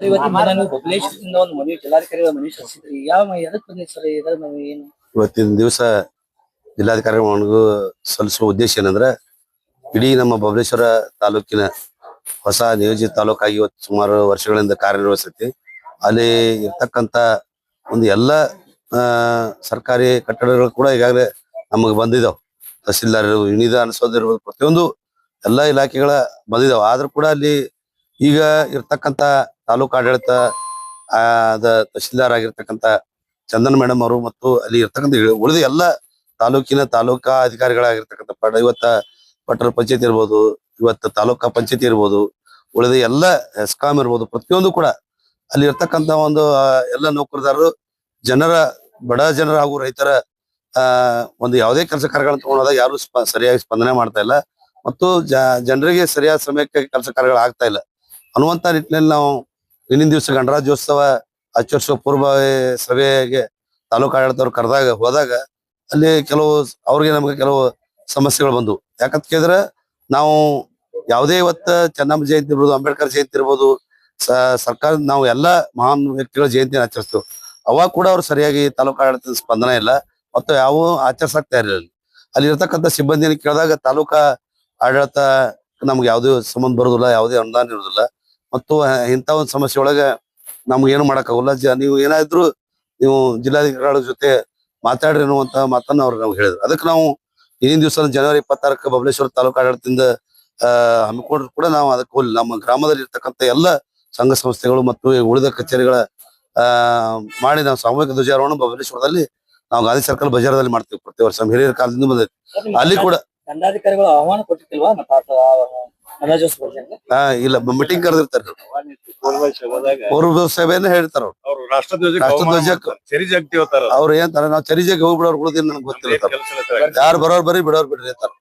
ಇವತ್ತಿನ ದಿನ ನೀವು ಬಬಲೇಶ್ವರದಿಂದ ಒಂದು ಮನವಿ ಜಿಲ್ಲಾಧಿಕಾರಿಗಳ ಮನವಿ ಸಲ್ಲಿಸಿದ್ರಿ. ಯಾವ ಎದಕ್ ಬಂದಿದೆ ಸರ್ ಇದರ ನಾವು ಏನು? ಇವತ್ತಿನ ದಿವಸ ಜಿಲ್ಲಾಧಿಕಾರಿಗಳಿಗೂ ಸಲ್ಲಿಸುವ ಉದ್ದೇಶ ಏನಂದ್ರೆ ಇಡೀ ನಮ್ಮ ಬಬಲೇಶ್ವರ ತಾಲೂಕಿನ ಹೊಸ ನಿಯೋಜಿತ ತಾಲೂಕಾಗಿ ಇವತ್ತು ಸುಮಾರು ವರ್ಷಗಳಿಂದ ಕಾರ್ಯನಿರ್ವಹಿಸುತ್ತೆ ಅಲ್ಲಿ ಇರ್ತಕ್ಕಂತ ಒಂದು ಎಲ್ಲ ಸರ್ಕಾರಿ ಕಟ್ಟಡಗಳು ಕೂಡ ಈಗಾಗಲೇ ನಮಗೆ ಬಂದಿದಾವ್. ತಹಸೀಲ್ದಾರ್ ಇರ್ಬೋದು ವಿನಿದ ಅನಿಸೋದಿರ್ಬೋದು ಪ್ರತಿಯೊಂದು ಎಲ್ಲ ಇಲಾಖೆಗಳ ಬಂದಿದಾವ. ಆದ್ರೂ ಕೂಡ ಅಲ್ಲಿ ಈಗ ಇರ್ತಕ್ಕಂತ ತಾಲೂಕು ಆಡಳಿತ ಅದ ತಹಸೀಲ್ದಾರ್ ಆಗಿರ್ತಕ್ಕಂತ ಚಂದನ್ ಮೇಡಮ್ ಅವರು ಮತ್ತು ಅಲ್ಲಿ ಇರ್ತಕ್ಕಂಥ ಉಳಿದ ಎಲ್ಲ ತಾಲೂಕಿನ ತಾಲೂಕಾ ಅಧಿಕಾರಿಗಳಾಗಿರ್ತಕ್ಕಂಥ ಪಡ, ಇವತ್ತ ಪಟ್ಟಣ ಪಂಚಾಯತ್ ಇರ್ಬೋದು, ಇವತ್ತು ತಾಲೂಕಾ ಪಂಚಾಯತಿ ಇರ್ಬೋದು, ಉಳಿದ ಎಲ್ಲ ಎಸ್ಕಾಂ ಇರ್ಬೋದು, ಪ್ರತಿಯೊಂದು ಕೂಡ ಅಲ್ಲಿ ಇರ್ತಕ್ಕಂಥ ಒಂದು ಎಲ್ಲ ನೌಕರದಾರರು ಜನರ, ಬಡ ಜನರ ಹಾಗೂ ರೈತರ ಒಂದು ಯಾವುದೇ ಕೆಲಸ ಕಾರ್ಯಗಳನ್ನು ತಗೊಂಡಾಗ ಯಾರು ಸರಿಯಾಗಿ ಸ್ಪಂದನೆ ಮಾಡ್ತಾ ಇಲ್ಲ. ಮತ್ತು ಜನರಿಗೆ ಸರಿಯಾದ ಸಮಯಕ್ಕೆ ಕೆಲಸ ಕಾರ್ಯಗಳು ಆಗ್ತಾ ಇಲ್ಲ. ಅನ್ನುವಂತ ನಿಟ್ಟಿನಲ್ಲಿ ನಾವು ಇಂದಿನ ದಿವಸ ಗಣರಾಜ್ಯೋತ್ಸವ ಆಚರಿಸುವ ಪೂರ್ವ ಸಭೆಗೆ ತಾಲೂಕು ಆಡಳಿತವ್ರು ಕರೆದಾಗ ಹೋದಾಗ ಅಲ್ಲಿ ಕೆಲವು ಅವ್ರಿಗೆ ನಮಗೆ ಕೆಲವು ಸಮಸ್ಯೆಗಳು ಬಂದವು. ಯಾಕಂತ ಕೇಳಿದ್ರೆ ನಾವು ಯಾವುದೇ ಇವತ್ತ ಚೆನ್ನಮ್ಮ ಜಯಂತಿ ಇರ್ಬೋದು, ಅಂಬೇಡ್ಕರ್ ಜಯಂತಿ ಇರ್ಬೋದು ಸರ್ಕಾರ ನಾವು ಎಲ್ಲಾ ಮಹಾನ್ ವ್ಯಕ್ತಿಗಳ ಜಯಂತಿನ ಆಚರಿಸ್ತೇವೆ. ಅವಾಗ ಕೂಡ ಅವ್ರು ಸರಿಯಾಗಿ ತಾಲೂಕು ಆಡಳಿತದ ಸ್ಪಂದನೆ ಇಲ್ಲ, ಮತ್ತು ಯಾವ ಆಚರಿಸಾಕ್ತಾ ಇರಲಿಲ್ಲ ಅಲ್ಲಿ. ಇರ್ತಕ್ಕಂಥ ಕೇಳಿದಾಗ ತಾಲೂಕಾ ಆಡಳಿತ ನಮ್ಗೆ ಯಾವುದೇ ಸಂಬಂಧ ಬರೋದಿಲ್ಲ, ಯಾವುದೇ ಅನುದಾನ ಇರೋದಿಲ್ಲ. ಮತ್ತು ಇಂಥ ಒಂದು ಸಮಸ್ಯೆ ಒಳಗೆ ನಮ್ಗೇನು ಮಾಡಕ್ಕಾಗಲ್ಲ. ಜ, ನೀವು ಏನಾದ್ರು ನೀವು ಜಿಲ್ಲಾಧಿಕಾರಿಗಳ ಜೊತೆ ಮಾತಾಡ್ರಿ ಅನ್ನುವಂತ ಮಾತನ್ನ ಅವ್ರು ನಾವು ಹೇಳಿದ್ರು. ಅದಕ್ಕೆ ನಾವು ಇಂದಿನ ದಿವಸ ಜನವರಿ ಇಪ್ಪತ್ತಾರಕ್ಕೆ ಬಬಲೇಶ್ವರ ತಾಲೂಕು ಆಡಳಿತದಿಂದ ಹಮ್ಮಿಕೊಂಡ್ರು ಕೂಡ ನಾವು ಅದಕ್ಕೆ ಹೋಗಿ ನಮ್ಮ ಗ್ರಾಮದಲ್ಲಿ ಇರ್ತಕ್ಕಂಥ ಎಲ್ಲ ಸಂಘ ಸಂಸ್ಥೆಗಳು ಮತ್ತು ಉಳಿದ ಕಚೇರಿಗಳ ಮಾಡಿ ನಾವು ಸಾಮೂಹಿಕ ಧ್ವಜಾರೋಹಣ ಬಬಲೇಶ್ವರದಲ್ಲಿ ನಾವು ಗಾಂಧಿ ಸರ್ಕಲ್ ಬಜಾರದಲ್ಲಿ ಮಾಡ್ತೀವಿ ಪ್ರತಿ ವರ್ಷ. ಹಿರಿಯರ ಕಾಲದಿಂದ ಬಂದೈತಿ. ಅಲ್ಲಿ ಕೂಡ ದಂಡಾಧಿಕಾರಿಗಳು ಆಹ್ವಾನ ಕೊಟ್ಟಿರ್ತಿಲ್ವಾ? ಆ ಇಲ್ಲ ಮೀಟಿಂಗ್ ಕರೆದಿರ್ತಾರೆ. ಪೂರ್ವ ಸಭೆಯನ್ನ ಹೇಳ್ತಾರ ಅವ್ರು. ಅವ್ರು ರಾಷ್ಟ್ರಧ್ವಜ ರಾಷ್ಟ್ರಧ್ವಜ ಸರಿ ಜಗತಿ ಹೋಗ್ತಾರ ಅವ್ರು. ಏನ್ತಾರ ನಾವು ಚರಿಜೆಗೆ ಹೋಗ್ಬಿಡೋರ್ ಉಳಿದಿಲ್ಲ ನನಗೆ ಗೊತ್ತಿಲ್ಲ ಯಾರು ಬರೋರ್ ಬರೀ ಬಿಡೋರ್ ಬಿಡ್ರಿ ಅಂತಾರ.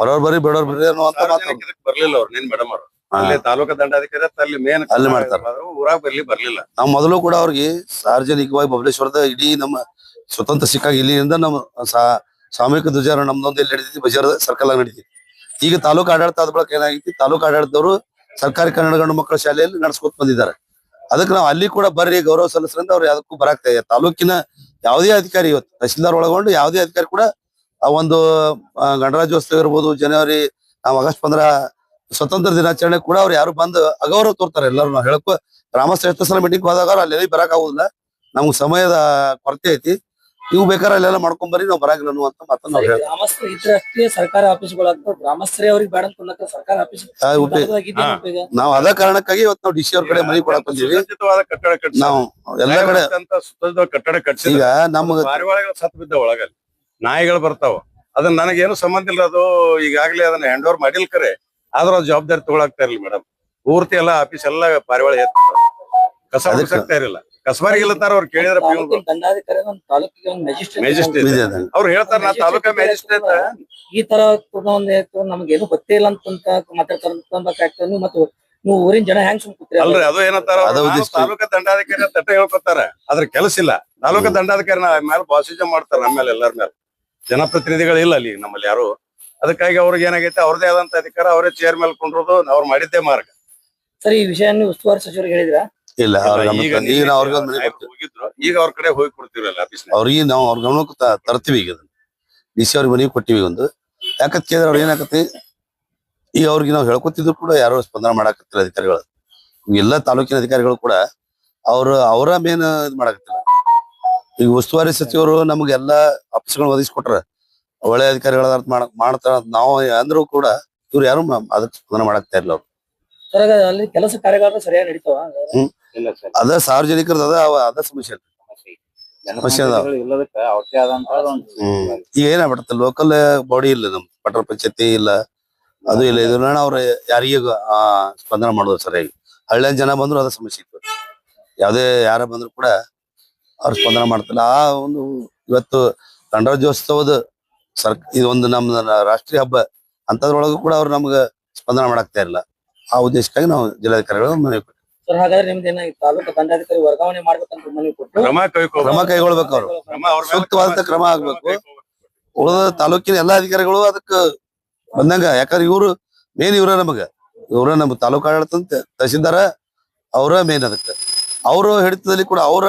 ಬರೋರ್ ಬರೀ ಬಿಡೋರ್ ಬಿಡ್ರಿ ಅನ್ನುವಂತ ಮಾತು ಬರ್ಲಿಲ್ಲ ಅವ್ರು ನಿನ್ ಮೇಡಮ್ ಅವ್ರು. ಅಲ್ಲಿ ತಾಲೂಕಾ ದಂಡಾಧಿಕಾರಿ ಅಂತ ಅಲ್ಲಿ ಮೇನ್ ಅಲ್ಲಿ ಮಾಡ್ತಾರೆ. ಊರಾಗ ಬರ್ಲಿ ಬರ್ಲಿಲ್ಲ. ನಾವು ಮೊದಲು ಕೂಡ ಅವ್ರಿಗೆ ಸಾರ್ವಜನಿಕವಾಗಿ ಬಬಲೇಶ್ವರದ ಇಡೀ ನಮ್ಮ ಸ್ವತಂತ್ರ ಸಿಕ್ಕಾಗ ಇಲ್ಲಿಂದ ನಮ್ಮ ಸಾ- ಸಾಮೂಹಿಕ ಧ್ವಜ ನಮ್ದೊಂದು ಎಲ್ಲಿ ನಡೀತಿ ಬಜಾರ್ ಸರ್ಕಲ್ ಆಗಿ ನಡೀತಿ ಈಗ ತಾಲೂಕು ಆಡಳಿತ ಆದ ಬಳಿಕ ಏನಾಗೈತಿ, ತಾಲೂಕು ಆಡಳಿತದವರು ಸರ್ಕಾರಿ ಕನ್ನಡ ಗಂಡು ಮಕ್ಕಳ ಶಾಲೆಯಲ್ಲಿ ನಡ್ಸ್ಕೊತ ಬಂದಿದ್ದಾರೆ. ಅದಕ್ಕೆ ನಾವು ಅಲ್ಲಿ ಕೂಡ ಬರ್ರಿ, ಗೌರವ ಸಲ್ಲಿಸ್ರಿಂದ ಅವ್ರು ಯಾವ್ದಕ್ಕೂ ಬರಾಕ್ತಾ ತಾಲೂಕಿನ ಯಾವುದೇ ಅಧಿಕಾರಿ ಇವತ್ತು, ತಹಶೀಲ್ದಾರ್ ಒಳಗೊಂಡು ಯಾವುದೇ ಅಧಿಕಾರಿ ಕೂಡ ಆ ಒಂದು ಗಣರಾಜ್ಯೋತ್ಸವ ಇರ್ಬೋದು, ಜನವರಿ, ನಾವು ಆಗಸ್ಟ್ ಪಂದ್ರ ಸ್ವತಂತ್ರ ದಿನಾಚರಣೆ ಕೂಡ ಅವ್ರು ಯಾರು ಬಂದು ಅಗೌರವ ತೋರ್ತಾರೆ. ಎಲ್ಲರೂ ನಾವು ಹೇಳಕ್ಕೂ ಗ್ರಾಮ ಸಲ ಮೀಟಿಂಗ್ ಹೋದಾಗ ಅಲ್ಲಿ ಬರಕ್ ಆಗುದಿಲ್ಲ. ನಮ್ಗೆ ಸಮಯದ ಕೊರತೆ ಐತಿ. ನೀವು ಬೇಕಾದ್ರೆ ಅಲ್ಲೆಲ್ಲ ಮಾಡ್ಕೊಂಡ್ ಬರ್ರಿ ನಾವು ಬರಾಗಿಲ್ಲ ಅಂತ ಮತ್ತೊಂದು ನಾವು ಹೇಳ್ತೀವಿ. ಗ್ರಾಮಸ್ಥರು ಇದ್ರಷ್ಟೇ ಸರ್ಕಾರ ಗ್ರಾಮಸ್ಥರೇ ಅವ್ರಿಗೆ ಬೇಡ ಸರ್ಕಾರ ಆಫೀಸ್ ಆ, ಉಪಯೋಗ- ಈಗ. ನಾವು ಅದ ಕಾರಣಕ್ಕಾಗಿ ಇವತ್ತು ನಾವು ಡಿ ಸಿ ಅವ್ರ ಕಡೆ ಮನೆ ಕೊಡಕ್ ಬಂದೀವಿ. ಸುಸಜ್ಜಿತವಾದ ಕಟ್ಟಡ ಕಟ್ಸಿ ನಾವು ಎಲ್ಲ ಕಡೆ ಅಂತ ಸುಸಜ್ಜಿತವಾದ ಕಟ್ಟಡ ಕಟ್ಸಿದ ಈಗ ನಮ್ಗ ಪಾರಿವಾಳಗಳು ಸತ್ ಬಿದ್ದ ಒಳಗಲ್ಲಿ. ನಾಯಿಗಳು ಬರ್ತಾವ. ಅದನ್ನ ನನಗೇನು ಸಂಬಂಧ ಇಲ್ಲ ಅದು. ಈಗಾಗಲೇ ಅದನ್ನ ಹ್ಯಾಂಡ್ ಓವರ್ ಮಾಡಿಲ್ ಕರೆ. ಆದ್ರೂ ಅದು ಜವಾಬ್ದಾರಿ ತಗೊಳಕ್ತಾ ಇರಲಿ ಮೇಡಮ್ ಪೂರ್ತಿ ಎಲ್ಲ ಆಫೀಸ್ ಎಲ್ಲ ಪಾರಿವಾಳ ಎತ್ತ ಕಸ ಅದಕ್ಕೆ- ಬಿಡ್ಸಕ್ತಾ ಇರಲಿಲ್ಲ ಕಸಬಾರಿಗೆ ಇಲ್ಲತ್ತಾರ ಅವ್ರು ಕೇಳಿದ್ರೆ ತಾಲೂಕಿನ ದಂಡಾಧಿಕಾರಿ ಒಂದು ತಾಲೂಕಿಗೆ ಒಂದು ಮ್ಯಾಜಿಸ್ಟ್ರೇಟ್ ಮ್ಯಾಜಿಸ್ಟ್ರೇಟ್ ಅವ್ರು ಹೇಳ್ತಾರ ನಾ ತಾಲೂಕಾ ಮ್ಯಾಜಿಸ್ಟ್ರೇಟ್ ಈ ತರ ಒಂದು ನಮ್ಗೇನು ಗೊತ್ತೇ ಇಲ್ಲ ಅಂತ ಮಾತಾಡ್ತಾರ ನೀವು ಮತ್ತು ನೀವು ಊರಿನ ಜನ ಹೆಂಗ್ ಸುಮ್ ಕೂತ್ರಿ? ಅಲ್ರಿ ಅದು ಏನಂತಾರ ತಾಲೂಕಾ ದಂಡಾಧಿಕಾರಿ ತಟ್ಟ ಹೇಳ್ಕೊತಾರ ಅದ್ರ ಕೆಲಸ ಇಲ್ಲ. ತಾಲೂಕಾ ದಂಡಾಧಿಕಾರಿ ಮೇಲೆ ಬಾಸಿಜ ಮಾಡ್ತಾರ ನಮ್ಮ ಮೇಲೆ ಎಲ್ಲರ ಮೇಲೆ ಜನಪ್ರತಿನಿಧಿಗಳಿಲ್ಲ ಅಲ್ಲಿ ನಮ್ಮಲ್ಲಿ ಯಾರು. ಅದಕ್ಕಾಗಿ ಅವ್ರಿಗೆ ಏನಾಗೈತೆ ಅವ್ರದೇ ಆದಂತ ಅಧಿಕಾರ ಅವರೇ ಚೇರ್ ಮೇಲೆ ಕೊಂಡ್ರೋದು ಅವ್ರು ಮಾಡಿದ್ದೇ ಮಾರ್ಗ. ಸರಿ ಈ ವಿಷಯ ಉಸ್ತುವಾರಿ ಸಚಿವರಿಗೆ ಹೇಳಿದ್ರ? ಇಲ್ಲ ಅವ್ರ ಈಗ ತಂದು ಈಗ ನಾವು ಅವ್ರಿಗೆ ಒಂದು ಮನೆ ಕೊಡ್ತೀವಿ ಹೋಗಿದ್ರು ಈಗ ಅವ್ರ ಕಡೆ ಹೋಗಿ ಕೊಡ್ತೀವಲ್ಲ ಆಫೀಸ್ ಅವ್ರಿಗೆ ನಾವು ಅವ್ರ ಗಮನಕ್ಕೆ ತ- ತರ್ತೀವಿ ಈಗ ಡಿ ಸಿ ಅವ್ರಿಗೆ ಮನೆಗೆ ಕೊಟ್ಟಿವಿ ಒಂದು. ಯಾಕಂತ ಕೇಳಿದ್ರೆ ಅವ್ರು ಏನಾಕತಿ ಈಗ ಅವ್ರಿಗೆ ನಾವು ಹೇಳ್ಕೊತಿದ್ರು ಕೂಡ ಯಾರು ಸ್ಪಂದನೆ ಮಾಡಾಕತ್ತಿಲ್ಲ ಅಧಿಕಾರಿಗಳು. ಎಲ್ಲ ತಾಲೂಕಿನ ಅಧಿಕಾರಿಗಳು ಕೂಡ ಅವ್ರು ಅವರ ಮೇನ್ ಇದು ಮಾಡಾಕತ್ತಿಲ್ಲ. ಈಗ ಉಸ್ತುವಾರಿ ಸಚಿವರು ನಮಗೆಲ್ಲ ಆಫೀಸ್ಗಳನ್ನ ಒದಗಿಸ್ಕೊಟ್ರ ಒಳ್ಳೆ ಅಧಿಕಾರಿಗಳ ಮಾಡ್ತಾರ ನಾವು ಅಂದ್ರೂ ಕೂಡ ಇವ್ರು ಯಾರು ಮ- ಅದಕ್ಕೆ ಸ್ಪಂದನೆ ಮಾಡಾಕ್ತಾ ಇಲ್ಲ ಅವ್ರು. ಸರ್ ಹಾಗಾದ್ರೆ ಅಲ್ಲಿ ಕೆಲಸ ಕಾರ್ಯಗಳು ಸರಿಯಾಗಿ ನಡೀತಾವ? ಇಲ್ಲ ಸರ್. ಅದ ಸಾರ್ವಜನಿಕರದ ಅದ ಅವ- ಅದ ಸಮಸ್ಯೆ ಸಮಸ್ಯೆ ಅದಾವ. ಇಲ್ಲದಕ್ಕ ಅವ್ರದೇ ಆದಂತ ಒಂದು ಹ್ಮ್. ಈಗ ಏನಾಗ್ಬಿಡುತ್ತೆ ಲೋಕಲ್ ಬಾಡಿ ಇಲ್ಲ ನಮ್ ಪಟ್ಟಣ ಪಂಚಾಯತಿ ಇಲ್ಲ. ಅದು ಇಲ್ಲ. ಇದ್ರ ಅವ್ರ ಯಾರಿಗೆ ಆ ಸ್ಪಂದನೆ ಮಾಡೋದು ಸರಿಯಾಗಿ. ಹಳ್ಳಿಯ ಜನ ಬಂದ್ರು ಅದ ಸಮಸ್ಯೆ ಇತ್ತು. ಯಾವ್ದೇ ಯಾರ ಬಂದ್ರು ಕೂಡ ಅವ್ರು ಸ್ಪಂದನೆ ಮಾಡ್ತಿಲ್ಲ. ಆ ಒಂದು ಇವತ್ತು ಗಣರಾಜ್ಯೋತ್ಸವದ ಸರ್ ಇದೊಂದು ನಮ್ಮ ರಾಷ್ಟ್ರೀಯ ಹಬ್ಬ. ಅಂತದ್ರೊಳಗೂ ಕೂಡ ಅವ್ರು ನಮ್ಗ ಸ್ಪಂದನೆ ಮಾಡಾಕ್ತಾ ಇಲ್ಲ ಆ ಉದ್ದೇಶಕ್ಕಾಗಿ ನಾವು ಜಿಲ್ಲಾಧಿಕಾರಿಗಳು ಮನವಿ. ಸರ್ ಹಾಗಾದ್ರೆ ನಿಮ್ದು ಏನ ತಾಲೂಕು ದಂಡಾಧಿಕಾರಿ ವರ್ಗಾವಣೆ ಮಾಡ್ಬೇಕಂತ ಮನವಿ ಕೊಟ್ಟು ಕ್ರಮ ಕೈಗೊಳ್ಬೇಕು. ಅವರು ಕೈಗೊಳ್ಬೇಕು ಅವ್ರು. ಕ್ರಮ ಅವ್ರ ಮೇಲೆ ಸೂಕ್ತವಾದ ಕ್ರಮ ಆಗ್ಬೇಕು. ಉಳಿದ ತಾಲೂಕಿನ ಎಲ್ಲಾ ಅಧಿಕಾರಿಗಳು ಅದಕ್ಕ ಬಂದಂಗ. ಯಾಕಂದ್ರೆ ಇವ್ರು ಮೇನ್ ಇವ್ರ ನಮಗ. ಇವ್ರ ನಮ್ ತಾಲೂಕು ಆಡಳಿತ ಅಂತ ತಹಸೀಲ್ದಾರ ಅವರ ಮೇನ್ ಅದಕ್ಕೆ. ಅವರ ಹಿಡಿತದಲ್ಲಿ ಕೂಡ ಅವರ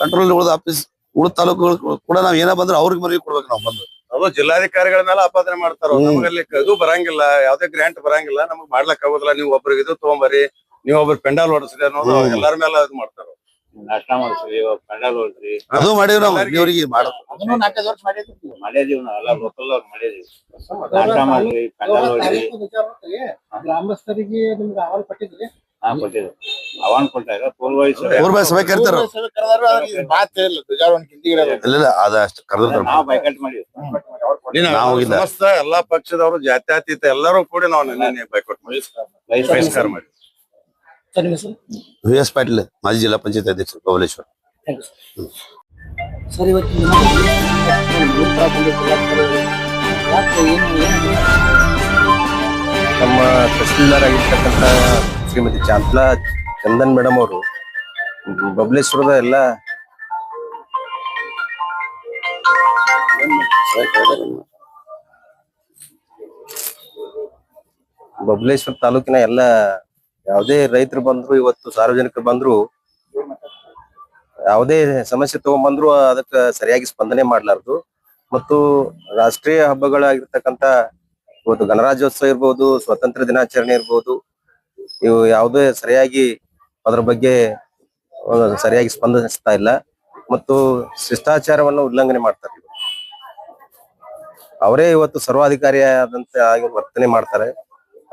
ಕಂಟ್ರೋಲ್ ಉಳಿದ ಆಫೀಸ್ ಉಳಿದ ತಾಲೂಕುಗಳು ಕೂಡ ನಾವ್ ಏನ ಬಂದ್ರೆ ಅವ್ರಿಗೆ ಮನವಿ ಕೊಡ್ಬೇಕು ನಾವು ಬಂದು. ಅದು ಜಿಲ್ಲಾಧಿಕಾರಿಗಳ ಮೇಲೆ ಆಪಾದನೆ ಮಾಡ್ತಾರ. ನಮಗಲ್ಲಿ ಇದು ಬರಂಗಿಲ್ಲ ಯಾವ್ದೇ ಗ್ರಾಂಟ್ ಬರಂಗಿಲ್ಲ ನಮಗ್ ಮಾಡ್ಲಕ್ ಆಗೋದಿಲ್ಲ. ನೀವು ಒಬ್ರಿಗೆ ಇದು ತಗೊಂಬರಿ ನೀವ್ ಒಬ್ರು ಪೆಂಡಾಲ್ ಹೊಡಿಸ್ರಿ ಅನ್ನೋದು. ಎಲ್ಲಾರ ಮೇಲೆ ಇದು ಮಾಡ್ತಾರ? ನಾಷ್ಟ ಮಾಡಿಸ್ರಿ ಪೆಂಡಲ್ ಹೊಡ್ರಿ ಅದು ಮಾಡೇವಿ ನಾವು ಎಲ್ಲರಿಗೂ- ಇವ್ರಿಗೆ ಮಾಡ ಅದನ್ನು ನಾಲ್ಕೈದು ವರ್ಷ ಮಾಡಿದ್ವಿ ಮಾಡಿದೀವಿ ನಾವ್ ಎಲ್ಲ ಲೋಕಲ್ ಅವ್ರು ಮಾಡಿದೀವಿ ನಾಷ್ಟ ಮಾಡ್ರಿ ಪೆಂಡಲ್ ಹೊಡ್ರಿ ಗ್ರಾಮಸ್ಥರಿಗೆ ನಿಮ್ಗೆ ಅಹವಾಲು ಪಟ್ಟಿದ್ರಿ? ಅವನ್ ಕೊಟ್ಟಾಗ ಬಾಯ್ ಸಭೆ ಕರಿತಾರ ಇಲ್ಲ ಅದ. ಅಷ್ಟು ಕರೆದಿರ್ತಾರ ನಾವ್ ಬೈಕಟ್ ಮಾಡಿವಿ ನೀನ್ ನಾವು ಹೋಗಿಲ್ಲ. ಸಮಸ್ತ ಎಲ್ಲಾ ಪಕ್ಷದವರು ಜಾತ್ಯತೀತ ಎಲ್ಲರೂ ಕೂಡಿ ನಾವು ನಿನ್ನೆ ಬೈಕೊಟ್ ಮಾಡಿ ಬಹಿಷ್ಕಾರ ಮಾಡಿ ವಿ ಎಸ್ ಪಾಟೀಲ್ ಮಾಜಿ ಜಿಲ್ಲಾ ಪಂಚಾಯತ್ ಅಧ್ಯಕ್ಷರು ಬಬಲೇಶ್ವರ್ ಸರ್ ಇವತ್ತು ಯಾಕೆ ಏನು? ಏನಾಗಿದೆ ನಮ್ಮ ತಹಸೀಲ್ದಾರ್ ಆಗಿರ್ತಕ್ಕಂಥ ಶ್ರೀಮತಿ ಚಾಂತ್ಲಾ ಚಂದನ್ ಮೇಡಮ್ ಅವರು, ಬಬ್ಲೇಶ್ವರದ ಎಲ್ಲ ಬಬ್ಲೇಶ್ವರ ತಾಲೂಕಿನ ಎಲ್ಲ ಯಾವುದೇ ರೈತರು ಬಂದ್ರು, ಇವತ್ತು ಸಾರ್ವಜನಿಕರು ಬಂದ್ರು, ಯಾವುದೇ ಸಮಸ್ಯೆ ತಗೊಂಡ್ಬಂದ್ರು ಅದಕ್ಕೆ ಸರಿಯಾಗಿ ಸ್ಪಂದನೆ ಮಾಡ್ಲಾರ್ದು. ಮತ್ತು ರಾಷ್ಟ್ರೀಯ ಹಬ್ಬಗಳಾಗಿರ್ತಕ್ಕಂಥ, ಇವತ್ತು ಗಣರಾಜ್ಯೋತ್ಸವ ಇರ್ಬೋದು, ಸ್ವಾತಂತ್ರ್ಯ ದಿನಾಚರಣೆ ಇರ್ಬೋದು ಇವು ಯಾವುದೇ ಸರಿಯಾಗಿ ಅದರ ಬಗ್ಗೆ ಸರಿಯಾಗಿ ಸ್ಪಂದಿಸ್ತಾ ಇಲ್ಲ. ಮತ್ತು ಶಿಷ್ಟಾಚಾರವನ್ನು ಉಲ್ಲಂಘನೆ ಮಾಡ್ತಾರೆ. ಅವರೇ ಇವತ್ತು ಸರ್ವಾಧಿಕಾರಿಯಾದಂತೆ ಆಗಿ ವರ್ತನೆ ಮಾಡ್ತಾರೆ.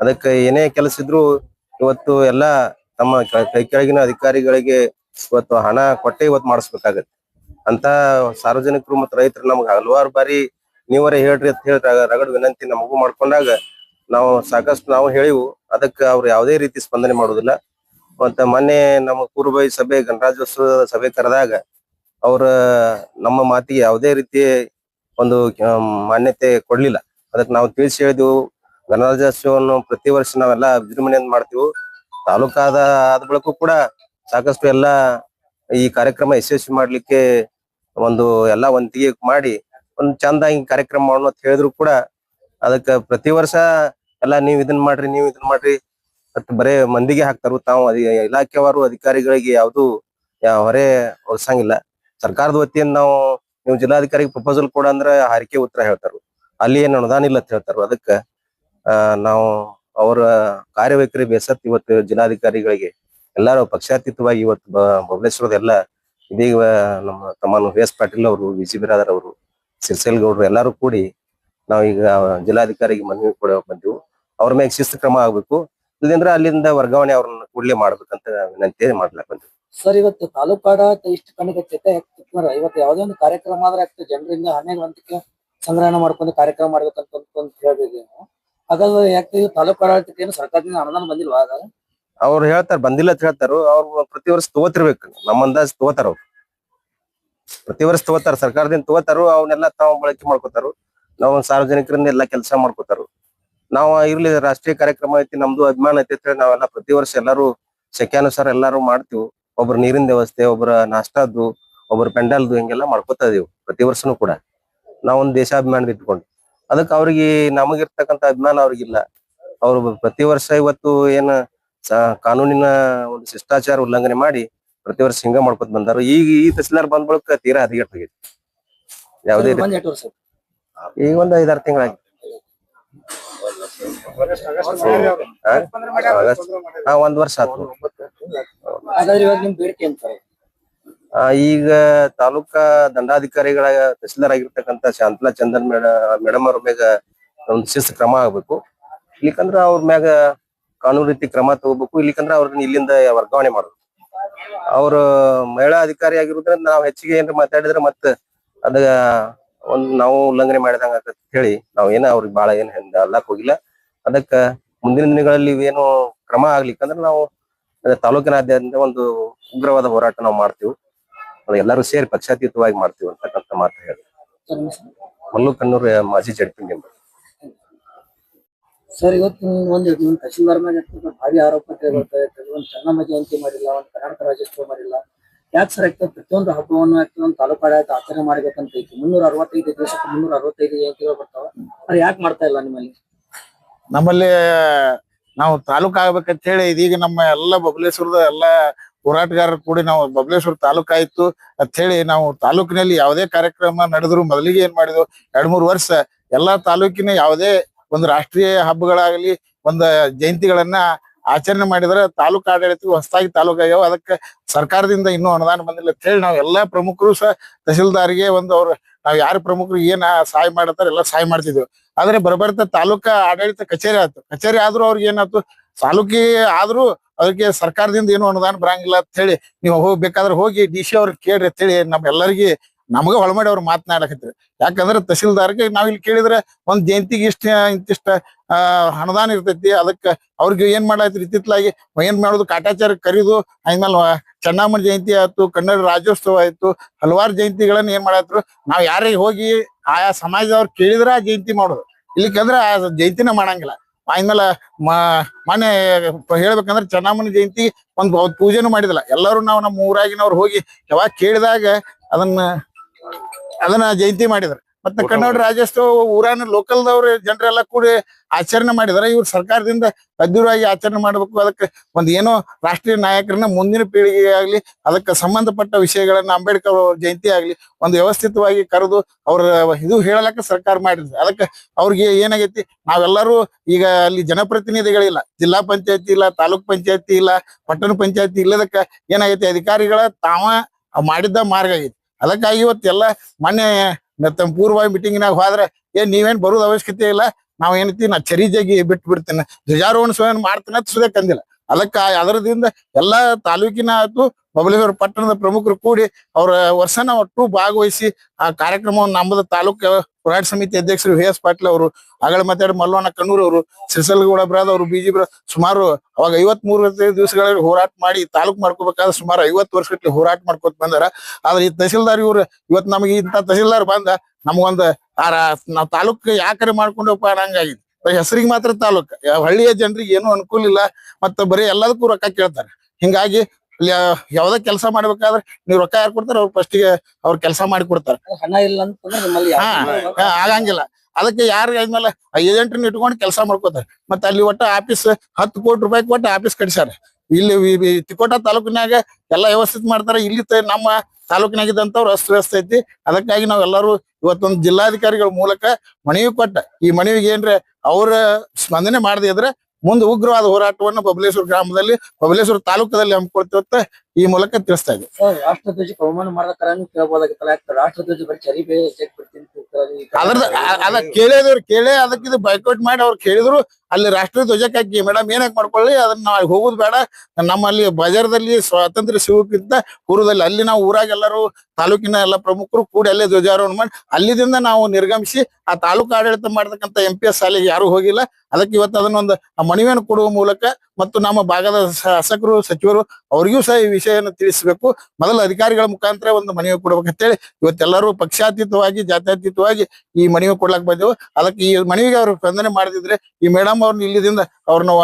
ಅದಕ್ಕೆ ಏನೇ ಕೆಲಸ ಇದ್ರು ಇವತ್ತು ಎಲ್ಲ ತಮ್ಮ ಕ- ಕೆಳಗಿನ ಅಧಿಕಾರಿಗಳಿಗೆ ಇವತ್ತು ಹಣ ಕೊಟ್ಟೆ ಇವತ್ತು ಮಾಡಿಸ್ಬೇಕಾಗತ್ತೆ. ಅಂತ ಸಾರ್ವಜನಿಕರು ಮತ್ತು ರೈತರು ನಮ್ಗೆ ಹಲವಾರು ಬಾರಿ ನೀವರೇ ಹೇಳ್ರಿ ಅಂತ ಹೇಳಿ ರಗ- ರಗಡ್ ವಿನಂತಿ ನಮಗೂ ಮಾಡ್ಕೊಂಡಾಗ ನಾವು ಸಾಕಷ್ಟು ನಾವು ಹೇಳಿವು, ಅದಕ್ಕೆ ಅವ್ರು ಯಾವುದೇ ರೀತಿ ಸ್ಪಂದನೆ ಮಾಡುದಿಲ್ಲ ಮತ್ತ ಮೊನ್ನೆ ನಮ್ಮ ಕೂರುಬಾಯಿ ಸಭೆ, ಗಣರಾಜ್ಯೋತ್ಸವ ಸಭೆ ಕರೆದಾಗ ಅವ್ರ ನಮ್ಮ ಮಾತಿಗೆ ಯಾವುದೇ ರೀತಿ ಒಂದು ಮಾನ್ಯತೆ ಕೊಡ್ಲಿಲ್ಲ. ಅದಕ್ಕೆ ನಾವು ತಿಳಿಸಿ ಹೇಳಿದೆವು, ಗಣರಾಜ್ಯೋತ್ಸವವನ್ನು ಪ್ರತಿ ವರ್ಷ ನಾವೆಲ್ಲ ವಿಜೃಂಭಣೆಯಿಂದ ಮಾಡ್ತೀವಿ. ತಾಲೂಕಾದ ಆದ ಬಳಿಕೂ ಕೂಡ ಸಾಕಷ್ಟು ಎಲ್ಲ ಈ ಕಾರ್ಯಕ್ರಮ ಯಶಸ್ವಿ ಮಾಡ್ಲಿಕ್ಕೆ ಒಂದು ಎಲ್ಲಾ ಒಂದಿಗೆ ಮಾಡಿ, ಒಂದು ಚಂದಾಗಿ ಕಾರ್ಯಕ್ರಮ ಮಾಡೋಣ ಅಂತ ಹೇಳಿದ್ರು ಕೂಡ ಅದಕ್ಕ ಪ್ರತಿ ವರ್ಷ ಎಲ್ಲಾ ನೀವ್ ಇದನ್ ಮಾಡ್ರಿ, ನೀವ್ ಇದನ್ ಮಾಡ್ರಿ. ಮತ್ ಬರೇ ಮಂದಿಗೆ ಹಾಕ್ತಾರು ತಾವು ಅದ ಇಲಾಖೆವಾರು ಅಧಿಕಾರಿಗಳಿಗೆ ಯಾವ್ದು ಯಾವ ಹೊರೆ ಹೊರಸಂಗಿಲ್ಲ ಸರ್ಕಾರದ ವತಿಯಿಂದ ನಾವು, ನೀವು ಜಿಲ್ಲಾಧಿಕಾರಿಗೆ ಪ್ರಪೋಸಲ್ ಕೊಡ ಅಂದ್ರ ಹಾರಿಕೆ ಉತ್ತರ ಹೇಳ್ತಾರು. ಅಲ್ಲಿ ಏನ್ ಅನುದಾನ ಇಲ್ಲ ಅಂತ ಹೇಳ್ತಾರು. ಅದಕ್ಕ ನಾವು ಅವರ ಕಾರ್ಯವೈಖರಿ ಬೇಸತ್ ಇವತ್ತು ಜಿಲ್ಲಾಧಿಕಾರಿಗಳಿಗೆ. ಎಲ್ಲಾರು ಪಕ್ಷಾತೀತವಾಗಿ ಇವತ್ತು ಬಬಲೇಶ್ವರದ ಎಲ್ಲ ಇದೀಗ ನಮ್ಮ ತಮ್ಮ ವಿ ಪಾಟೀಲ್ ಅವರು, ವಿ ಜಿ ಬಿರಾದರ್ ಅವರು ಸಿರ್ಸೇಲ್ ಗೌಡ್ರು ಎಲ್ಲಾರು ಕೂಡಿ ನಾವೀಗ ಜಿಲ್ಲಾಧಿಕಾರಿಗೆ ಮನವಿ ಕೊಡ ಬಂದಿವು. ಅವ್ರ ಮ್ಯಾಗ ಶಿಸ್ತು ಕ್ರಮ ಆಗ್ಬೇಕು. ಇಲ್ಲಂದ್ರ ಅಲ್ಲಿಂದ ವರ್ಗಾವಣೆ ಅವ್ರನ್ನ ಕೂಡಲೇ ಮಾಡ್ಬೇಕಂತ ವಿನಂತಿ ಮಾಡ್ಲಾಕ್ ಬಂದ್ವಿ. ಸರ್ ಇವತ್ತು ತಾಲೂಕಾಡ ಇಷ್ಟು ಕಣ್ಣಿಗೆ ಯಾಕಂದ್ರೆ ಇವತ್ತು ಯಾವುದೇ ಒಂದು ಕಾರ್ಯಕ್ರಮ ಆದ್ರೆ ಆಗ್ತದೆ. ಜನರಿಂದ ಹಣೆಗಳಂತಕ್ಕೆ ಸಂಗ್ರಹಣ ಮಾಡ್ಕೊಂಡು ಕಾರ್ಯಕ್ರಮ ಮಾಡ್ಬೇಕಂತ ಅಂತ ಹೇಳಿದ್ವಿ ಹಾಗಾದ್ರೆ ಯಾಕೆ ತಾಲೂಕು ಆಡಳಿತಕ್ಕೆ ಏನು ಸರ್ಕಾರದಿಂದ ಅನುದಾನ ಬಂದಿಲ್ವಾ ಆಗ ಅವ್ರು ಹೇಳ್ತಾರ ಬಂದಿಲ್ಲ ಅಂತ ಹೇಳ್ತಾರ. ಅವ್ರು ಪ್ರತಿ ವರ್ಷ ತಗೋತಿರ್ಬೇಕು. ನಮ್ಮ ಅಂದಾಜ್ ತಗೋತಾರ ಅವ್ರು. ಪ್ರತಿ ವರ್ಷ ತಗೋತಾರ ಸರ್ಕಾರದಿಂದ ತಗೋತಾರ. ಅವನ್ನೆಲ್ಲ ತಾವು ಬಳಕೆ ಮಾಡ್ಕೋತಾರು. ನಾವು ಸಾರ್ವಜನಿಕರಿಂದ ಎಲ್ಲಾ ಕೆಲಸ ಮಾಡ್ಕೋತಾರು. ನಾವು ಇರ್ಲಿ ರಾಷ್ಟ್ರೀಯ ಕಾರ್ಯಕ್ರಮ ಐತಿ ನಮ್ದು ಅಭಿಮಾನ ಐತಿ ಅಂತ ಹೇಳಿ ನಾವೆಲ್ಲ ಪ್ರತಿ ವರ್ಷ ಎಲ್ಲಾರು ಶಕ್ಯಾನುಸಾರ ಎಲ್ಲಾರು ಮಾಡ್ತೀವಿ. ಒಬ್ರ ನೀರಿನ ವ್ಯವಸ್ಥೆ ಒಬ್ರ ನಾಷ್ಟಾದ್ದು ಒಬ್ರ ಪೆಂಡಲ್ದು ಹಿಂಗೆಲ್ಲ ಮಾಡ್ಕೋತಾ ಇದೀವಿ ಪ್ರತಿ ವರ್ಷನೂ ಕೂಡ. ನಾವೊಂದು ದೇಶಾಭಿಮಾನದ ಇಟ್ಕೊಂಡು. ಅದಕ್ಕೆ ಅವ್ರಿಗೆ ನಮಗಿರ್ತಕ್ಕಂಥ ಅಭಿಮಾನ ಅವ್ರಿಗಿಲ್ಲ. ಅವ್ರು ಪ್ರತಿ ವರ್ಷ ಇವತ್ತು ಏನ್ ಕಾನೂನಿನ ಒಂದು ಶಿಷ್ಟಾಚಾರ ಉಲ್ಲಂಘನೆ ಮಾಡಿ ಪ್ರತಿ ವರ್ಷ ಹಿಂಗ ಮಾಡ್ಕೊತ ಬಂದಾರ. ಈಗ ಈ ತಹಸೀಲ್ದಾರ್ ಬಂದ್ ಬಳಿಕ ತೀರಾ ಹದಗೆಟ್ ಹೋಗೈತಿ ಯಾವುದೇ ಈಗ ಒಂದ್ ಐದಾರು ತಿಂಗಳಾಗಿ ಹಾ ಒಂದ್ ವರ್ಷ ಆತು ಈಗ ತಾಲೂಕಾ ದಂಡಾಧಿಕಾರಿಗಳ ತಹಸೀಲ್ದಾರ್ ಆಗಿರ್ತಕ್ಕಂಥ ಶಾಂತಲಾ ಚಂದನ್ ಮೇಡ ಮೇಡಮ್ ಅವ್ರ ಮ್ಯಾಗ ಒಂದು ಶಿಸ್ತು ಕ್ರಮ ಆಗ್ಬೇಕು. ಇಲ್ಲಿಕಂದ್ರ ಅವ್ರ ಮ್ಯಾಗ ಕಾನೂನು ರೀತಿ ಕ್ರಮ ತಗೋಬೇಕು. ಇಲ್ಲಿಕಂದ್ರ ಅವ್ರನ್ನ ಇಲ್ಲಿಂದ ವರ್ಗಾವಣೆ ಮಾಡ್ಬೇಕು. ಅವ್ರ ಮಹಿಳಾ ಅಧಿಕಾರಿ ಆಗಿರೋದ್ರಿಂದ ನಾವು ಹೆಚ್ಚಿಗೆ ಏನ್ರ ಮಾತಾಡಿದ್ರೆ ಮತ್ತ ಅದ ಒಂದ್ ನಾವು ಉಲ್ಲಂಘನೆ ಮಾಡಿದಂಗ ಅಂತ ಹೇಳಿ ನಾವ್ ಏನ ಅವ್ರಿಗೆ ಬಾಳ ಏನ್ ಅಲ್ಲಕ್ ಹೋಗಿಲ್ಲ. ಅದಕ್ಕ ಮುಂದಿನ ದಿನಗಳಲ್ಲಿ ಇವೇನು ಕ್ರಮ ಆಗ್ಲಿಕ್ಕಂದ್ರ ನಾವು ತಾಲೂಕಿನಾದ್ಯಂತ ಒಂದು ಉಗ್ರವಾದ ಹೋರಾಟ ನಾವು ಮಾಡ್ತೀವಿ. ಅದ ಎಲ್ಲರೂ ಸೇರಿ ಪಕ್ಷಾತೀತವಾಗಿ ಮಾಡ್ತೀವಿ ಅಂತಕ್ಕಂಥ ಮಾತು ಹೇಳಿ. ನಿಮ್ಮ? ಮಲ್ಲು ಕಣ್ಣೂರ್ ಮಾಜಿ ಜಡ್ಪಿ ಮೆಂಬರ್. ಸರ್, ಇವತ್ತು ಒಂದು ನಿಮ್ ತಹಶೀಲ್ದಾರ್ ಭಾರಿ ಆರೋಪ ಬರ್ತದೆ ಒಂದು ಚೆನ್ನಮ್ಮ ಜಯಂತಿ ಮಾಡಿಲ್ಲ, ಒಂದು ಕರ್ನಾಟಕ ರಾಜ್ಯೋತ್ಸವ ಮಾಡಿಲ್ಲ. ಯಾಕೆ ಸರ್ ಆಗ್ತದೆ ಪ್ರತಿಯೊಂದು ಹಬ್ಬವನ್ನು ಆಗ್ತದೆ ಒಂದು ತಾಲೂಕು ಆಡಳಿತ ಆಚರಣೆ ಮಾಡ್ಬೇಕಂತ ಐತಿ. ಮುನ್ನೂರ ಅರವತ್ತೈದು ದಿವಸಕ್ಕೆ ಮುನ್ನೂರ ಅರವತ್ತೈದು ಜಯಂತಿಗಳು ಬರ್ತಾವ? ಅದು ಯಾಕೆ ಮಾಡ್ತಾ ಇಲ್ಲ ನಿಮ್ಮಲ್ಲಿ? ನಮ್ಮಲ್ಲಿ, ನಾವು ತಾಲೂಕು ಆಗ್ಬೇಕಂತ ಹೇಳಿ ಇದೀಗ ನಮ್ಮ ಎಲ್ಲ ಬಬಲೇಶ್ವರದ ಎಲ್ಲ ಹೋರಾಟಗಾರರು ಕೂಡಿ ನಾವು ಬಬಲೇಶ್ವರ ತಾಲೂಕು ಆಯ್ತು ಅಂತ ಹೇಳಿ ನಾವು ತಾಲೂಕಿನಲ್ಲಿ ಯಾವುದೇ ಕಾರ್ಯಕ್ರಮ ನಡೆದ್ರು ಮೊದಲಿಗೆ ಏನ್ ಮಾಡಿದ್ವು? ಎರಡ್ ಮೂರು ವರ್ಷ ಎಲ್ಲಾ ತಾಲೂಕಿನ ಯಾವುದೇ ಒಂದು ರಾಷ್ಟ್ರೀಯ ಹಬ್ಬಗಳಾಗಲಿ, ಒಂದು ಜಯಂತಿಗಳನ್ನ ಆಚರಣೆ ಮಾಡಿದ್ರೆ ತಾಲೂಕು ಆಡಳಿತಕ್ಕೆ ಹೊಸದಾಗಿ ತಾಲೂಕು ಆಗ್ಯಾವ ಅದಕ್ಕೆ ಸರ್ಕಾರದಿಂದ ಇನ್ನೂ ಅನುದಾನ ಬಂದಿಲ್ಲ ಅಂತ ಹೇಳಿ ನಾವು ಎಲ್ಲಾ ಪ್ರಮುಖರು ಸಹ ತಹಸೀಲ್ದಾರ್ಗೆ ಒಂದು ಅವ್ರು ನಾವ್ ಯಾರು ಪ್ರಮುಖರು ಏನ ಸಹಾಯ ಮಾಡತ್ತಾರ ಎಲ್ಲ ಸಹಾಯ ಮಾಡ್ತಿದ್ವಿ ಆದ್ರೆ ಬರಬರ್ತ ತಾಲೂಕಾ ಆಡಳಿತ ಕಚೇರಿ ಆಯ್ತು. ಕಚೇರಿ ಆದ್ರೂ ಅವ್ರಿಗೆ ಏನಾಯ್ತು, ತಾಲೂಕಿ ಆದ್ರೂ ಅದಕ್ಕೆ ಸರ್ಕಾರದಿಂದ ಏನು ಅನುದಾನ ಬರಂಗಿಲ್ಲ ಅಂತ ಹೇಳಿ ನೀವು ಹೋಗ್ಬೇಕಾದ್ರೆ ಹೋಗಿ ಡಿ ಸಿ ಅವ್ರಿಗೆ ಕೇಳ್ರಿ ಅಂತ ಹೇಳಿ ನಮ್ಮೆಲ್ಲರಿಗೆ ನಮಗ ಹೊಳಮಾಡಿ ಅವ್ರು ಮಾತನಾಡಕತ್ರಿ ಯಾಕಂದ್ರೆ ತಹಸೀಲ್ದಾರ್ಗೆ ನಾವ್ ಇಲ್ಲಿ ಕೇಳಿದ್ರೆ ಒಂದ್ ಜಯಂತಿಗೆ ಇಷ್ಟ, ಇಂತಿಷ್ಟ ಹಣದಾನ ಇರ್ತೈತಿ. ಅದಕ್ಕ ಅವ್ರಿಗೆ ಏನ್ ಮಾಡಾಯ್ತು ಇತ್ತಿತ್ಲಾಗಿ ಏನ್ ಮಾಡೋದು? ಕಾಟಾಚಾರ ಕರೀದು ಆಮೇಲೆ ಚೆನ್ನಮ್ಮನ ಜಯಂತಿ ಆಯ್ತು, ಕನ್ನಡ ರಾಜ್ಯೋತ್ಸವ ಆಯ್ತು, ಹಲವಾರು ಜಯಂತಿಗಳನ್ನ ಏನ್ ಮಾಡಾತ್ರು ನಾವ್ ಯಾರಿಗೆ ಹೋಗಿ ಆಯಾ ಸಮಾಜದವ್ರು ಕೇಳಿದ್ರ ಆ ಜಯಂತಿ ಮಾಡೋದು. ಇಲ್ಲಿಕಂದ್ರ ಆ ಜಯಂತಿನ ಮಾಡಂಗಿಲ್ಲ. ಆಮೇಲೆ ಮೊನ್ನೆ ಹೇಳ್ಬೇಕಂದ್ರೆ ಚೆನ್ನಮ್ಮನ ಜಯಂತಿ ಒಂದ್ ಪೂಜೆನೂ ಮಾಡಿದಿಲ್ಲ ಎಲ್ಲರೂ ನಾವು ನಮ್ಮ ಊರಾಗಿನವ್ರು ಹೋಗಿ ಯಾವಾಗ ಕೇಳಿದಾಗ ಅದನ್ನ ಅದನ್ನ ಜಯಂತಿ ಮಾಡಿದ್ರು. ಮತ್ತೆ ಕನ್ನಡ ರಾಜ್ಯೋತ್ಸವ ಊರಾನ ಲೋಕಲ್ದವ್ರ ಜನರೆಲ್ಲ ಕೂಡಿ ಆಚರಣೆ ಮಾಡಿದಾರೆ. ಇವ್ರು ಸರ್ಕಾರದಿಂದ ಅದ್ದೂರಾಗಿ ಆಚರಣೆ ಮಾಡ್ಬೇಕು. ಅದಕ್ಕೆ ಒಂದ್ ಏನೋ ರಾಷ್ಟ್ರೀಯ ನಾಯಕರನ್ನ ಮುಂದಿನ ಪೀಳಿಗೆ ಆಗ್ಲಿ ಅದಕ್ಕೆ ಸಂಬಂಧಪಟ್ಟ ವಿಷಯಗಳನ್ನ ಅಂಬೇಡ್ಕರ್ ಅವ್ರ ಜಯಂತಿ ಆಗ್ಲಿ ಒಂದು ವ್ಯವಸ್ಥಿತವಾಗಿ ಕರೆದು ಅವ್ರ ಇದು ಹೇಳಲಕ್ಕ ಸರ್ಕಾರ ಮಾಡಿದ್ರು. ಅದಕ್ಕೆ ಅವ್ರಿಗೆ ಏನಾಗೈತಿ ನಾವೆಲ್ಲರೂ ಈಗ ಅಲ್ಲಿ ಜನಪ್ರತಿನಿಧಿಗಳಿಲ್ಲ. ಜಿಲ್ಲಾ ಪಂಚಾಯತಿ ಇಲ್ಲ ತಾಲೂಕ್ ಪಂಚಾಯತಿ ಇಲ್ಲ ಪಟ್ಟಣ ಪಂಚಾಯತಿ ಇಲ್ಲದಕ್ಕ ಏನಾಗೈತಿ ಅಧಿಕಾರಿಗಳ ತಾವ ಮಾಡಿದ್ದ ಮಾರ್ಗ ಆಗೈತಿ. ಅದಕ್ಕಾಗಿ ಇವತ್ತೆಲ್ಲ ಮೊನ್ನೆ ತಮ್ಮ ಪೂರ್ವ ಮೀಟಿಂಗ್ನಾಗ ಹೋದ್ರೆ ಏನ್ ನೀವೇನ್ ಬರೋದ್ ಅವಶ್ಯಕತೆ ಇಲ್ಲ, ನಾವ್ ಏನೈತಿ ನಾ ಚರಿಜಾಗಿ ಬಿಟ್ಟು ಬಿಡ್ತೇನೆ ಧ್ವಜಾರೋಹಣ ಸ್ವಯಂ ಮಾಡ್ತೇನೆ ಅಂತ ಸುದೇ ಕಂದಿಲ್ಲ ಅದಕ್ಕ ಅದರದಿಂದ ಎಲ್ಲಾ ತಾಲೂಕಿನ ಆಯ್ತು ಬಬಲೇಶ್ವರ ಪಟ್ಟಣದ ಪ್ರಮುಖರು ಕೂಡಿ ಅವ್ರ ವರ್ಷನ ಒಟ್ಟು ಭಾಗವಹಿಸಿ ಆ ಕಾರ್ಯಕ್ರಮವನ್ನು ನಮ್ಮದ ತಾಲೂಕು ಹೋರಾಟ ಸಮಿತಿ ಅಧ್ಯಕ್ಷರು ವಿ ಎಸ್ ಪಾಟೀಲ್ ಅವರು ಆಗಳ ಮಾತಾಡಿ ಮಲ್ಲವಣ್ಣ ಕಣ್ಣೂರು ಅವರು, ಸಿರಿಸಲ್ಗೌಡ ಬ್ರಾದ್ ಅವರು, ಬಿಜಿ ಸುಮಾರು ಅವಾಗ ಐವತ್ ಮೂರು ದಿವಸಗಳಲ್ಲಿ ಹೋರಾಟ ಮಾಡಿ ತಾಲೂಕ್ ಮಾಡ್ಕೋಬೇಕಾದ್ರೆ ಸುಮಾರು ಐವತ್ತು ವರ್ಷಗಟ್ಟಲೆ ಹೋರಾಟ ಮಾಡ್ಕೊತ ಬಂದಾರ. ಆದ್ರೆ ಈ ತಹಸೀಲ್ದಾರ್ ಇವ್ರು ಇವತ್ ನಮಗೆ ಇಂತ ತಹಸೀಲ್ದಾರ್ ಬಂದ ನಮಗೊಂದು ಆ ನಾವ್ ತಾಲೂಕ್ ಯಾಕರೆ ಮಾಡ್ಕೊಂಡಪ್ಪ ಅನ್ನಂಗಾಗಿದೆ. ಹೆಸರಿಗೆ ಮಾತ್ರ ತಾಲೂಕ್. ಹಳ್ಳಿಯ ಜನರಿಗೆ ಏನು ಅನುಕೂಲ ಇಲ್ಲ ಮತ್ತೆ ಬರೀ ಎಲ್ಲದಕ್ಕೂ ರೊಕ್ಕ ಕೇಳ್ತಾರೆ. ಹಿಂಗಾಗಿ ಯಾವ್ದೇ ಕೆಲಸ ಮಾಡ್ಬೇಕಾದ್ರೆ ನೀವು ರೊಕ್ಕ ಯಾರು ಕೊಡ್ತಾರ ಅವ್ರು ಫಸ್ಟಿಗೆ ಅವ್ರ ಕೆಲಸ ಮಾಡಿ ಕೊಡ್ತಾರೆ. ಹಣ ಇಲ್ಲ ಅಂತಂದ್ರೆ ಆಗಂಗಿಲ್ಲ. ಅದಕ್ಕೆ ಯಾರು ಆದ್ಮೇಲೆ ಏಜೆಂಟ್ನ ಇಟ್ಕೊಂಡು ಕೆಲಸ ಮಾಡ್ಕೋತಾರೆ. ಮತ್ತೆ ಅಲ್ಲಿ ಒಟ್ಟ ಆಫೀಸ್ ಹತ್ತು ಕೋಟಿ ರೂಪಾಯಿ ಕೊಟ್ಟು ಆಫೀಸ್ ಕಟ್ಸ್ಯಾರ. ಇಲ್ಲಿ ತಿಕೋಟ ತಾಲೂಕಿನಾಗ ಎಲ್ಲಾ ವ್ಯವಸ್ಥಿತ ಮಾಡ್ತಾರ. ಇಲ್ಲಿ ನಮ್ಮ ತಾಲೂಕಿನಾಗಿದ್ದಂತವ್ರು ಅಸ್ತವ್ಯಸ್ತ ಐತಿ. ಅದಕ್ಕಾಗಿ ನಾವೆಲ್ಲರೂ ಇವತ್ತೊಂದು ಜಿಲ್ಲಾಧಿಕಾರಿಗಳ ಮೂಲಕ ಮನವಿ ಕೊಟ್ಟ. ಈ ಮನವಿಗೆ ಏನ್ರೆ ಅವ್ರ ಸ್ಪಂದನೆ ಮಾಡದೇ ಇದ್ರೆ ಮುಂದೆ ಉಗ್ರವಾದ ಹೋರಾಟವನ್ನು ಬಬಲೇಶ್ವರ ಗ್ರಾಮದಲ್ಲಿ, ಬಬಲೇಶ್ವರ ತಾಲೂಕದಲ್ಲಿ ಹಮ್ಮಿಕೊಳ್ತೀವತ್ತ ಈ ಮೂಲಕ ತಿಳಿಸ್ತಾ ಇದೆ. ಅವಮಾನ ಮಾಡಕರನ್ನು ರಾಷ್ಟ್ರಧ್ವಜ ಬರೀ ಚರಿ ಬೇರೆ ಅದ್ರದ್ದು ಅದ ಕೇಳಿದ್ರು ಕೇಳಿ ಅದಕ್ಕೆ ಇದು ಬೈಕೌಟ್ ಮಾಡಿ ಅವ್ರು ಕೇಳಿದ್ರು ಅಲ್ಲಿ ರಾಷ್ಟ್ರೀಯ ಧ್ವಜಕ್ಕೆ ಹಾಕಿ ಮೇಡಮ್ ಏನಕ್ಕೆ ಮಾಡ್ಕೊಳ್ಳಿ? ಅದನ್ನ ನಾವು ಹೋಗುದು ಬೇಡ. ನಮ್ಮಲ್ಲಿ ಬಜಾರದಲ್ಲಿ ಸ್ವಾತಂತ್ರ್ಯ ಸಿಗೋಕ್ಕಿಂತ ಊರದಲ್ಲಿ ಅಲ್ಲಿ ನಾವು ಊರಾಗೆಲ್ಲರೂ ತಾಲೂಕಿನ ಎಲ್ಲ ಪ್ರಮುಖರು ಕೂಡಿ ಅಲ್ಲೇ ಧ್ವಜಾರೋಹಣ ಮಾಡಿ ಅಲ್ಲಿದಿಂದ ನಾವು ನಿರ್ಗಮಿಸಿ ಆ ತಾಲೂಕು ಆಡಳಿತ ಮಾಡತಕ್ಕಂತ ಎಂ ಪಿ ಎಸ್ ಶಾಲೆಗೆ ಯಾರು ಹೋಗಿಲ್ಲ. ಅದಕ್ಕೆ ಇವತ್ತು ಅದನ್ನೊಂದು ಮನವಿಯನ್ನು ಕೊಡುವ ಮೂಲಕ ಮತ್ತು ನಮ್ಮ ಭಾಗದ ಶಾಸಕರು ಸಚಿವರು ಅವರಿಗೂ ಸಹ ಈ ವಿಷಯವನ್ನು ತಿಳಿಸಬೇಕು. ಮೊದಲು ಅಧಿಕಾರಿಗಳ ಮುಖಾಂತರ ಒಂದು ಮನವಿ ಕೊಡ್ಬೇಕಂತೇಳಿ ಇವತ್ತೆಲ್ಲರೂ ಪಕ್ಷಾತೀತವಾಗಿ, ಜಾತ್ಯತೀತವಾಗಿ ಈ ಮನವಿ ಕೊಡ್ಲಾಕ್ ಬಂದೆವು. ಅದಕ್ಕೆ ಈ ಮನವಿಗೆ ಅವರು ಸ್ಪಂದನೆ ಮಾಡದಿದ್ರೆ ಈ ಮೇಡಮ್ ಅವ್ರನ್ನ ಇಲ್ಲಿದಿಂದ ಅವ್ರನ್ನ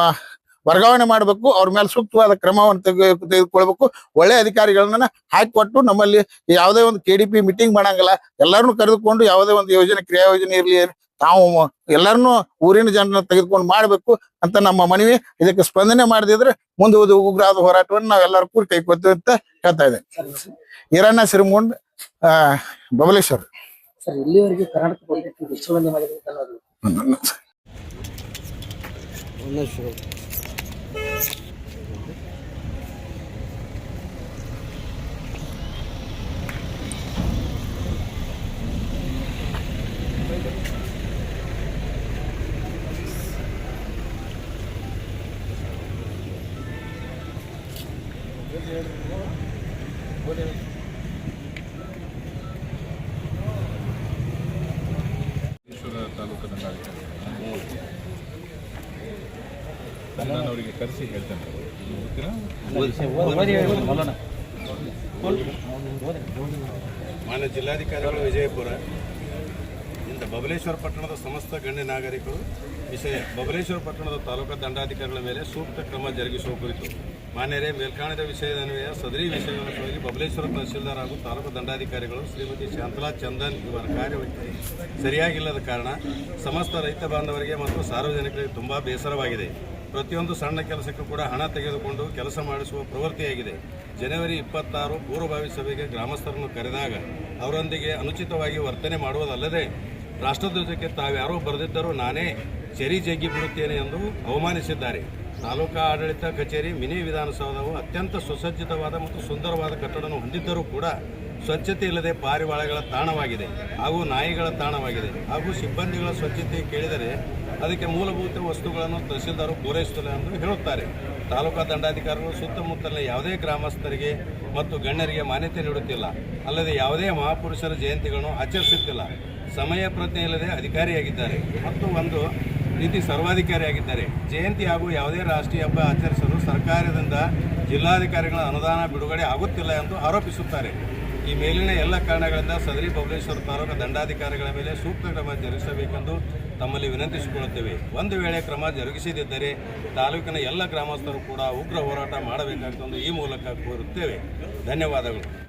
ವರ್ಗಾವಣೆ ಮಾಡಬೇಕು ಅವ್ರ ಮೇಲೆ ಸೂಕ್ತವಾದ ಕ್ರಮವನ್ನು ತೆಗೆದು ತೆಗೆದುಕೊಳ್ಬೇಕು. ಒಳ್ಳೆ ಅಧಿಕಾರಿಗಳನ್ನ ಹಾಕಿಕೊಟ್ಟು ನಮ್ಮಲ್ಲಿ ಯಾವುದೇ ಒಂದು ಕೆ ಡಿ ಪಿ ಮೀಟಿಂಗ್ ಮಾಡಂಗಿಲ್ಲ. ಎಲ್ಲರನ್ನು ಕರೆದುಕೊಂಡು ಯಾವುದೇ ಒಂದು ಯೋಜನೆ ಕ್ರಿಯಾ ಯೋಜನೆ ಇರಲಿ ತಾವು ಎಲ್ಲರನ್ನೂ ಊರಿನ ಜನರನ್ನ ತೆಗೆದುಕೊಂಡು ಮಾಡಬೇಕು ಅಂತ ನಮ್ಮ ಮನವಿ. ಇದಕ್ಕೆ ಸ್ಪಂದನೆ ಮಾಡದಿದ್ರೆ ಮುಂದೆ ಉಗ್ರಾದ ಹೋರಾಟವನ್ನು ನಾವೆಲ್ಲರೂ ಕೂಡ ಕೈಕೊತೀವಿ ಅಂತ ಹೇಳ್ತಾ ಇದ್ದೇನೆ. ಸರ್, ಈರಣ್ಣ ಸಿರಿಮುಂಡ್ ಆ ಬಬಲೇಶ್ವರ್. ಇಲ್ಲಿವರೆಗೆ ಕರ್ನಾಟಕ ಪೊಲಿಟಿಕ್ಸ್ ವಿಶ್ವವಂದೇ ಮಾಡಿದ್ರೆ ಅದು ನಾನು ಅವರಿಗೆ ಕರೆಸಿ ಹೇಳ್ತೇನೆ ಮಾನ್ಯ ಜಿಲ್ಲಾಧಿಕಾರಿಗಳು ವಿಜಯಪುರ, ಇಂದ ಬಬಲೇಶ್ವರ ಪಟ್ಟಣದ ಸಮಸ್ತ ಗಣ್ಯ ನಾಗರಿಕರು, ವಿಷಯ ಬಬಲೇಶ್ವರ ಪಟ್ಟಣದ ತಾಲೂಕಾ ದಂಡಾಧಿಕಾರಿಗಳ ಮೇಲೆ ಸೂಕ್ತ ಕ್ರಮ ಜರುಗಿಸುವ ಕುರಿತು ಮಾನ್ಯರೇ ಮೇಲ್ಕಾಣಿದ ವಿಷಯದನ್ವಯ ಸದರಿ ವಿಷಯವನ್ನು ಸಲುವಾಗಿ ಬಬಲೇಶ್ವರ ತಹಶೀಲ್ದಾರ್ ಹಾಗೂ ತಾಲೂಕು ದಂಡಾಧಿಕಾರಿಗಳು ಶ್ರೀಮತಿ ಶಾಂತಲಾ ಚಂದನ್ ಇವರ ಕಾರ್ಯವೈಖರಿ ಸರಿಯಾಗಿಲ್ಲದ ಕಾರಣ ಸಮಸ್ತ ರೈತ ಬಾಂಧವರಿಗೆ ಮತ್ತು ಸಾರ್ವಜನಿಕರಿಗೆ ತುಂಬ ಬೇಸರವಾಗಿದೆ. ಪ್ರತಿಯೊಂದು ಸಣ್ಣ ಕೆಲಸಕ್ಕೂ ಕೂಡ ಹಣ ತೆಗೆದುಕೊಂಡು ಕೆಲಸ ಮಾಡಿಸುವ ಪ್ರವೃತ್ತಿಯಾಗಿದೆ. ಜನವರಿ ಇಪ್ಪತ್ತಾರು ಪೂರ್ವಭಾವಿ ಸಭೆಗೆ ಗ್ರಾಮಸ್ಥರನ್ನು ಕರೆದಾಗ ಅವರೊಂದಿಗೆ ಅನುಚಿತವಾಗಿ ವರ್ತನೆ ಮಾಡುವುದಲ್ಲದೆ, ರಾಷ್ಟ್ರಧ್ವಜಕ್ಕೆ ತಾವ್ಯಾರೋ ಬರೆದಿದ್ದರೂ ನಾನೇ ಚರಿ ಜಗ್ಗಿ ಬಿಡುತ್ತೇನೆ ಎಂದು ಅವಮಾನಿಸಿದ್ದಾರೆ. ತಾಲೂಕಾ ಆಡಳಿತ ಕಚೇರಿ ಮಿನಿ ವಿಧಾನಸೌಧವು ಅತ್ಯಂತ ಸುಸಜ್ಜಿತವಾದ ಮತ್ತು ಸುಂದರವಾದ ಕಟ್ಟಡವನ್ನು ಹೊಂದಿದ್ದರೂ ಕೂಡ ಸ್ವಚ್ಛತೆ ಇಲ್ಲದೆ ಪಾರಿವಾಳಗಳ ತಾಣವಾಗಿದೆ ಹಾಗೂ ನಾಯಿಗಳ ತಾಣವಾಗಿದೆ ಹಾಗೂ ಸಿಬ್ಬಂದಿಗಳ ಸ್ವಚ್ಛತೆ ಕೇಳಿದರೆ ಅದಕ್ಕೆ ಮೂಲಭೂತ ವಸ್ತುಗಳನ್ನು ತಹಸೀಲ್ದಾರು ಪೂರೈಸುತ್ತಿಲ್ಲ ಎಂದು ಹೇಳುತ್ತಾರೆ. ತಾಲೂಕಾ ದಂಡಾಧಿಕಾರಿಗಳು ಸುತ್ತಮುತ್ತಲಿನ ಯಾವುದೇ ಗ್ರಾಮಸ್ಥರಿಗೆ ಮತ್ತು ಗಣ್ಯರಿಗೆ ಮಾನ್ಯತೆ ನೀಡುತ್ತಿಲ್ಲ. ಅಲ್ಲದೆ ಯಾವುದೇ ಮಹಾಪುರುಷರ ಜಯಂತಿಗಳನ್ನು ಆಚರಿಸುತ್ತಿಲ್ಲ. ಸಮಯ ಪ್ರಜ್ಞೆ ಇಲ್ಲದೆ ಅಧಿಕಾರಿಯಾಗಿದ್ದಾರೆ. ಮತ್ತು ಒಂದು ರೀತಿ ಸರ್ವಾಧಿಕಾರಿಯಾಗಿದ್ದಾರೆ. ಜಯಂತಿ ಹಾಗೂ ಯಾವುದೇ ರಾಷ್ಟ್ರೀಯ ಹಬ್ಬ ಆಚರಿಸಲು ಸರ್ಕಾರದಿಂದ ಜಿಲ್ಲಾಧಿಕಾರಿಗಳ ಅನುದಾನ ಬಿಡುಗಡೆ ಆಗುತ್ತಿಲ್ಲ ಎಂದು ಆರೋಪಿಸುತ್ತಾರೆ. ಈ ಮೇಲಿನ ಎಲ್ಲ ಕಾರಣಗಳಿಂದ ಸದರಿ ಬಬಲೇಶ್ವರ ತಾಲೂಕು ದಂಡಾಧಿಕಾರಿಗಳ ಮೇಲೆ ಸೂಕ್ತ ಕ್ರಮ ಜರುಗಿಸಬೇಕೆಂದು ತಮ್ಮಲ್ಲಿ ವಿನಂತಿಸಿಕೊಳ್ಳುತ್ತೇವೆ. ಒಂದು ವೇಳೆ ಕ್ರಮ ಜರುಗಿಸದಿದ್ದರೆ ತಾಲೂಕಿನ ಎಲ್ಲ ಗ್ರಾಮಸ್ಥರು ಕೂಡ ಉಗ್ರ ಹೋರಾಟ ಮಾಡಬೇಕಾಗುತ್ತದೆ ಈ ಮೂಲಕ ಕೋರುತ್ತೇವೆ. ಧನ್ಯವಾದಗಳು.